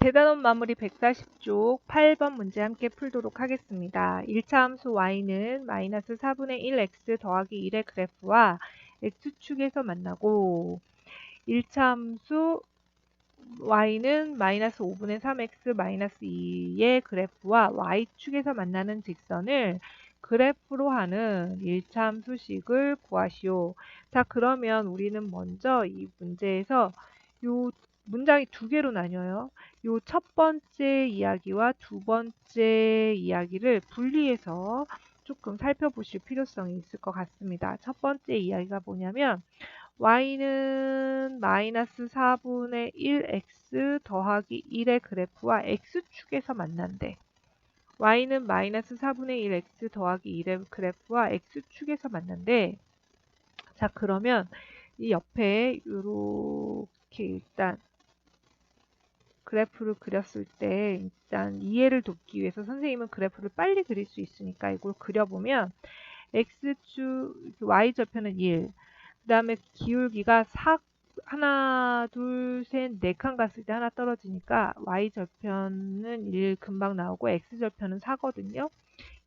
대단원 마무리 140쪽 8번 문제 함께 풀도록 하겠습니다. 1차 함수 y는 마이너스 4분의 1x 더하기 1의 그래프와 x축에서 만나고 1차 함수 y는 마이너스 5분의 3x 마이너스 2의 그래프와 y축에서 만나는 직선을 그래프로 하는 1차 함수식을 구하시오. 자 그러면 우리는 먼저 이 문제에서 요 문장이 두 개로 나뉘어요. 요 첫 번째 이야기와 두 번째 이야기를 분리해서 조금 살펴보실 필요성이 있을 것 같습니다. 첫 번째 이야기가 뭐냐면 y는 마이너스 4분의 1x 더하기 1의 그래프와 x축에서 만난대. y는 마이너스 4분의 1x 더하기 1의 그래프와 x축에서 만난대. 자 그러면 이 옆에 이렇게 일단 그래프를 그렸을 때 일단 이해를 돕기 위해서 선생님은 그래프를 빨리 그릴 수 있으니까 이걸 그려보면 x축 y절편은 1, 그 다음에 기울기가 4 하나, 둘, 셋, 네 칸 갔을 때 하나 떨어지니까 y절편은 1 금방 나오고 x절편은 4거든요.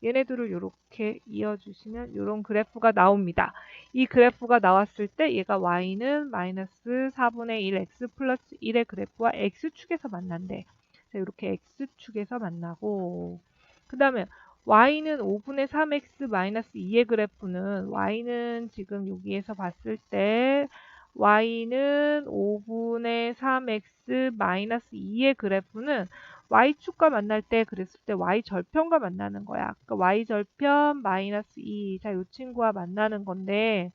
얘네들을 이렇게 이어주시면 이런 그래프가 나옵니다. 이 그래프가 나왔을 때 얘가 y는 마이너스 4분의 1x 플러스 1의 그래프와 x축에서 만난대. 자, 이렇게 x축에서 만나고 그 다음에 y는 5분의 3x 마이너스 2의 그래프는 y는 지금 여기에서 봤을 때 y는 5분의 3x 마이너스 2의 그래프는 y축과 만날 때 그랬을 때 y절편과 만나는 거야. 그러니까 y절편 마이너스 2. 자, 이 친구와 만나는 건데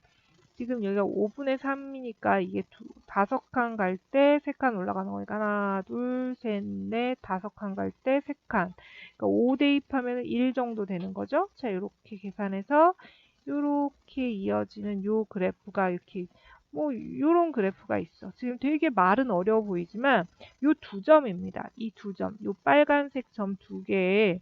지금 여기가 5분의 3이니까 이게 두, 다섯 칸 갈 때 세 칸 올라가는 거니까 하나, 둘, 셋, 넷, 다섯 칸 갈 때 세 칸. 그러니까 5 대입하면 1 정도 되는 거죠. 자, 이렇게 계산해서 이렇게 이어지는 요 그래프가 이렇게 뭐 이런 그래프가 있어. 지금 되게 말은 어려워 보이지만 요두 점입니다. 이 두 점, 요 빨간색 점 두 개에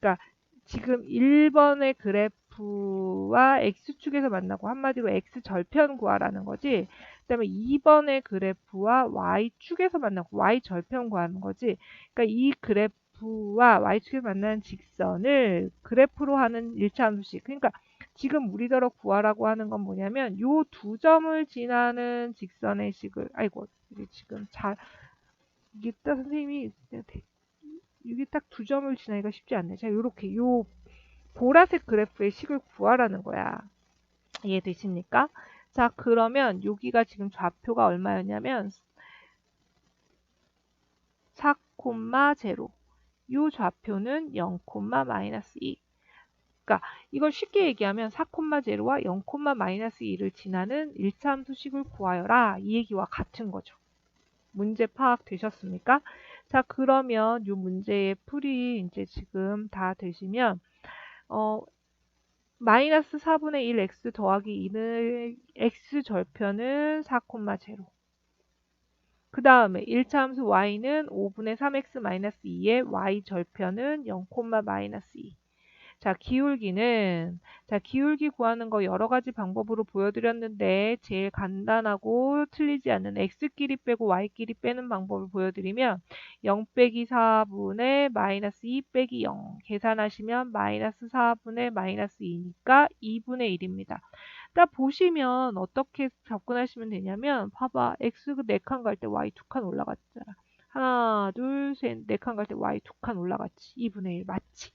그러니까 지금 1번의 그래프와 x축에서 만나고 한마디로 x절편 구하라는 거지. 그다음에 2번의 그래프와 y축에서 만나고 y절편 구하는 거지. 그러니까 이 그래프와 y축에서 만나는 직선을 그래프로 하는 1차 함수식. 그러니까 지금 우리더러 구하라고 하는 건 뭐냐면 요 두 점을 지나는 직선의 식을 아이고 이게 지금 잘 이게 딱 선생님이 이게 딱 두 점을 지나기가 쉽지 않네. 자, 요렇게 요 보라색 그래프의 식을 구하라는 거야. 이해되십니까? 자, 그러면 여기가 지금 좌표가 얼마였냐면 4,0. 요 좌표는 0, 마이너스 2. 그러니까 이걸 쉽게 얘기하면 4,0와 0, 마이너스 2를 지나는 1차 함 수식을 구하여라. 이 얘기와 같은 거죠. 문제 파악되셨습니까? 자, 그러면 이 문제의 풀이 이제 지금 다 되시면 어 마이너스 4분의 1 x 더하기 2는 x 절편은 4,0. 그 다음에 1차 함수 y는 5분의 3x 마이너스 2의 y 절편은 0, 마이너스 2. 자, 기울기는 자, 기울기 구하는 거 여러 가지 방법으로 보여드렸는데 제일 간단하고 틀리지 않는 x끼리 빼고 y끼리 빼는 방법을 보여드리면 0 빼기 4분의 마이너스 2 빼기 0 계산하시면 마이너스 4분의 마이너스 2니까 2분의 1입니다. 딱 보시면 어떻게 접근하시면 되냐면 봐봐 x 4칸 갈 때 y 2칸 올라갔잖아. 하나 둘 셋 네 칸 갈 때 y 2칸 올라갔지. 2분의 1 맞지?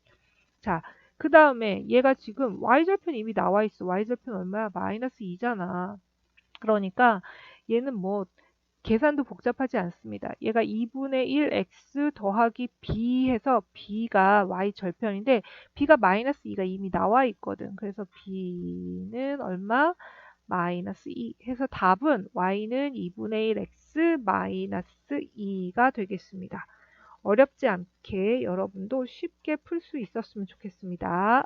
자, 그 다음에 얘가 지금 y절편 이미 나와 있어. y절편 얼마야? 마이너스 2잖아. 그러니까 얘는 뭐 계산도 복잡하지 않습니다. 얘가 2분의 1x 더하기 b 해서 b가 y절편인데 b가 마이너스 2가 이미 나와 있거든. 그래서 b는 얼마? 마이너스 2 해서 답은 y는 2분의 1x 마이너스 2가 되겠습니다. 어렵지 않게 여러분도 쉽게 풀 수 있었으면 좋겠습니다.